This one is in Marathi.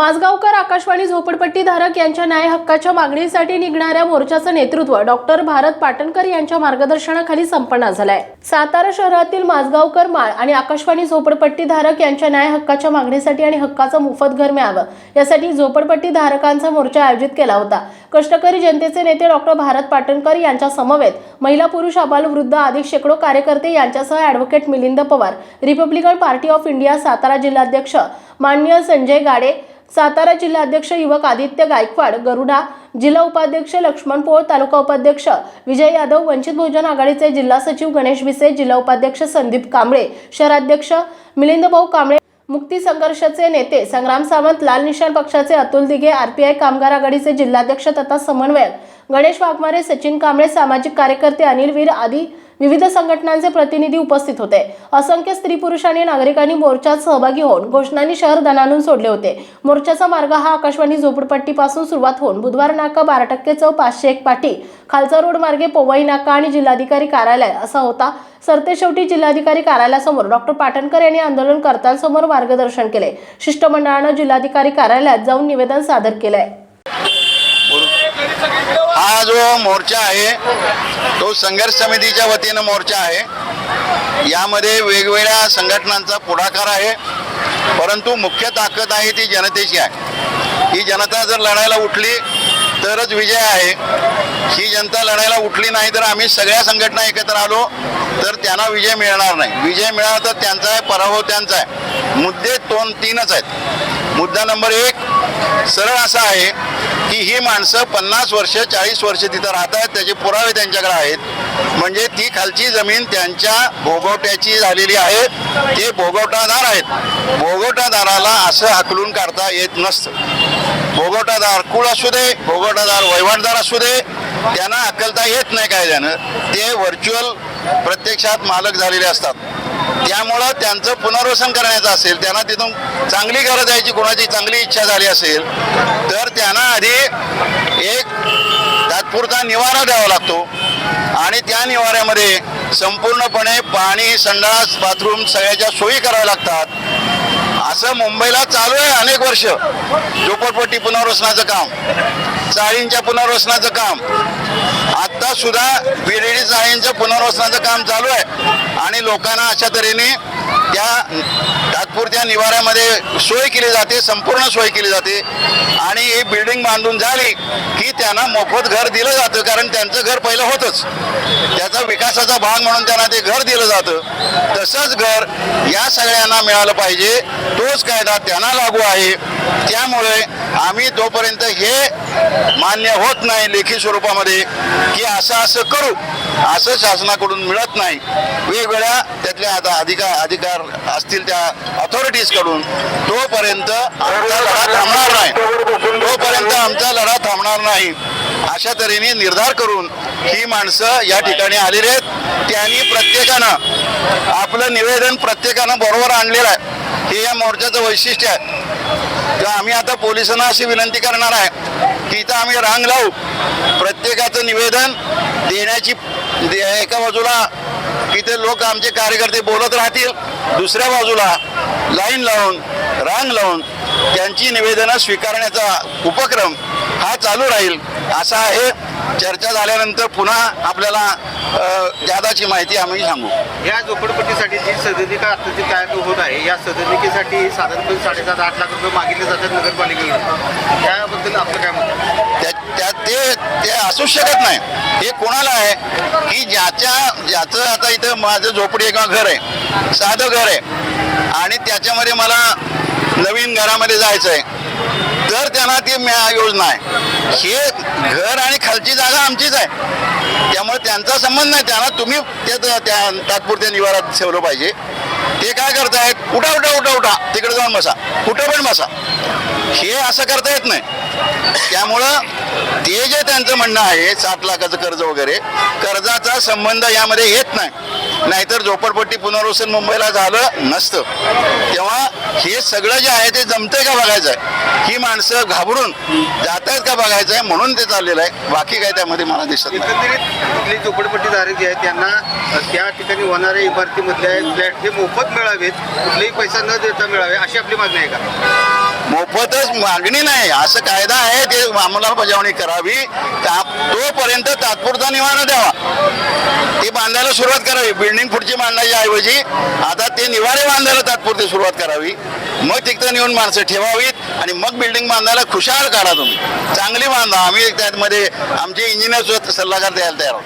माजगावकर आकाशवाणी झोपडपट्टी धारक यांच्या न्याय हक्काच्या मागणीसाठी निघणाऱ्या मोर्चाचं नेतृत्व डॉक्टर भारत पाटणकर यांच्या मार्गदर्शनाखाली संपन्न झालंय. सातारा शहरातील माजगावकर माळ आणि आकाशवाणी झोपडपट्टी धारक यांच्या न्याय हक्काच्या मागणीसाठी आणि हक्काचं मोफत घर मिळावं यासाठी झोपडपट्टी धारकांचा मोर्चा आयोजित केला होता. कष्टकरी जनतेचे नेते डॉक्टर भारत पाटणकर यांच्या समवेत महिला पुरुष आबाल वृद्ध आदी शेकडो कार्यकर्ते यांच्यासह advocate Milind Pawar Republican Party of India Satara जिल्हाध्यक्ष मान्य संजय गाडे सातारा जिल्हाध्यक्ष युवक आदित्य गायकवाड गरुडा जिल्हा उपाध्यक्ष लक्ष्मण पोळ तालुका उपाध्यक्ष विजय यादव वंचित बहुजन आघाडीचे जिल्हा सचिव गणेश भिसे जिल्हा उपाध्यक्ष संदीप कांबळे शहराध्यक्ष मिलिंद भाऊ कांबळे मुक्ती संघर्षाचे नेते संग्राम सावंत लाल निशाण पक्षाचे अतुल दिघे आरपीआय कामगार आघाडीचे जिल्हाध्यक्ष तथा समन्वयक गणेश वाघमारे सचिन कांबळे सामाजिक कार्यकर्ते अनिल वीर आदी विविध संघटनांचे प्रतिनिधी उपस्थित होते. असंख्य स्त्री पुरुष आणि नागरिकांनी मोर्चात सहभागी होऊन घोषणांनी शहर दणानून सोडले होते. मोर्चाचा मार्ग हा आकाशवाणी झोपडपट्टीपासून सुरुवात होऊन बुधवार नाका बारा टक्के चौ पाचशे एक पाटी खालचा रोड मार्गे पोवई नाका आणि जिल्हाधिकारी कार्यालय असा होता. सरतेशेवटी जिल्हाधिकारी कार्यालयासमोर डॉक्टर पाटणकर यांनी आंदोलनकर्त्यांसमोर मार्गदर्शन केले. शिष्टमंडळानं जिल्हाधिकारी कार्यालयात जाऊन निवेदन सादर केलंय. हा जो मोर्चा आहे तो संघर्ष समितीच्या वतीनं मोर्चा आहे. यामध्ये वेगवेगळ्या संघटनांचा पुढाकार आहे. परंतु मुख्य ताकद आहे ती जनतेची आहे. ही जनता जर लढायला उठली तरच विजय आहे. ही जनता लढायला उठली नाही तर आम्ही सगळ्या संघटना एकत्र आलो तर त्यांना विजय मिळणार नाही. विजय मिळाला तर त्यांचा आहे पराभव त्यांचा आहे. मुद्दे दोन तीनच आहेत. मुद्दा नंबर एक सरळ असा आहे की ही माणसं पन्नास वर्ष चाळीस वर्ष तिथं राहत आहेत त्याचे पुरावे त्यांच्याकडे आहेत. म्हणजे ती खालची जमीन त्यांच्या भोगवट्याची झालेली आहे. ते भोगवटादार आहेत. भोगवटादाराला असं हाकलून काढता येत नसतं. भोगवटादार कुळ असू दे भोगवटादार वहिवाटदार असू दे त्यांना हकलता येत नाही कायद्यानं. ते व्हर्च्युअल प्रत्यक्षात मालक झालेले असतात. त्यामुळं त्यांचं पुनर्वसन करण्याचं असेल त्यांना तिथून चांगली गरज द्यायची कोणाची चांगली इच्छा झाली असेल तर त्यांना आधी एक तात्पुरता निवारा द्यावा लागतो. आणि त्या निवाऱ्यामध्ये संपूर्णपणे पाणी संडास बाथरूम सगळ्याच्या सोयी कराव्या लागतात. असं मुंबईला चालू आहे अनेक वर्ष. झोपडपट्टी पुनर्वसनाचं काम. चाळींच्या पुनर्वसनाचं काम. आता सुद्धा बीडीडी चाळींचं पुनर्वसनाचं काम चालू आहे. आणि लोकांना अशा तऱ्हेने त्या तात्पुरत्या निवाऱ्यामध्ये सोय केली जाते संपूर्ण सोय केली जाते. आणि ही बिल्डिंग बांधून झाली की त्यांना मोफत घर दिलं जातं कारण त्यांचं घर पहिलं होतंच. त्याचा विकासाचा भाग म्हणून त्यांना ते घर दिलं जातं. तसंच घर या सगळ्यांना मिळालं पाहिजे. तोच कायदा त्यांना लागू आहे. त्यामुळे आम्ही तोपर्यंत हे मान्य होत नाही लेखी स्वरूपामध्ये की असं असं करू. असं शासनाकडून मिळत नाही. वेगवेगळ्या त्यातल्या आता अधिकार अधिकार असतील त्या अथॉरिटीजकडून तोपर्यंत आमचा लढा थांबणार जोपर्यंत आमचा लढा थांबणार नाही. अशा तऱ्हेने निर्धार करून ही माणसं या ठिकाणी आलेली आहेत. त्यांनी प्रत्येकानं आपलं निवेदन प्रत्येकानं बरोबर आणलेलं आहे. हे या मोर्चाचं वैशिष्ट्य आहे. तर आम्ही आता पोलिसांना अशी विनंती करणार आहे की इथं आम्ही रांग लावू. प्रत्येकाचं निवेदन देण्याची दे- एका बाजूला इथे लोक आमचे कार्यकर्ते बोलत राहतील. दुसऱ्या बाजूला लाईन लावून रांग लावून त्यांची निवेदनं स्वीकारण्याचा उपक्रम हा चालू राहील असा आहे. चर्चा झाल्यानंतर पुन्हा आपल्याला जादाची माहिती आम्ही सांगू. या झोपडपट्टीसाठी जी सदनिका आता जी तयार होत आहे या सदनिकेसाठी साधारणपणे साडेसात आठ लाख रुपये मागितले जातात नगरपालिकेकडून. त्याबद्दल आपलं काय मत? त्या त्या- ते ते असूच शकत नाही. हे कोणाला आहे? की ज्याच्या ज्याचं आता इथं माझं झोपडी किंवा घर आहे साधं घर आहे. आणि त्याच्यामध्ये मला नवीन घरामध्ये जायचं आहे तर त्यांना ती योजना आहे. हे घर आणि खालची जागा आमचीच आहे. त्यामुळे त्यांचा संबंध नाही. त्यांना तुम्ही ते त्या त्या तात्पुरत्या निवारात ठेवलं पाहिजे. ते काय करतायत? उठा उठा उठा उठा. तिकडे जाऊन बसा. कुठं पण बसा. हे असं करता येत नाही. त्यामुळं ते जे त्यांचं म्हणणं आहे सात लाखाचं कर्ज वगैरे कर्जाचा संबंध यामध्ये येत नाही. नाहीतर झोपडपट्टी पुनर्वसन मुंबईला झालं नसतं. तेव्हा हे सगळं जे आहे ते जमतंय का बघायचं आहे ही माणसं घाबरून जात आहेत का बघायचं आहे म्हणून ते चाललेलं आहे. बाकी काय त्यामध्ये मला दिसत नाही. एकंदरीत कुठली झोपडपट्टीधारक जे आहेत त्यांना त्या ठिकाणी होणाऱ्या इमारतीमधल्या फ्लॅट हे मोफत मिळावेत. कुठलेही पैसा न देता मिळावे अशी आपली मागणी आहे का? मोफतच मागणी नाही. असं कायदा आहे ते अंमलबजावणी करावी. तोपर्यंत तात्पुरता निवारा द्यावा. ती बांधायला सुरुवात करावी. बिल्डिंग पुढची बांधायच्या ऐवजी आता ते निवारे बांधायला तात्पुरती सुरुवात करावी. मग तिथं नेऊन माणसं ठेवावीत आणि मग बिल्डिंग बांधायला खुशाल काढा तुम्ही. चांगली बांधा. आम्ही त्यामध्ये आमचे इंजिनियर सल्लागार द्यायला तयार आहोत.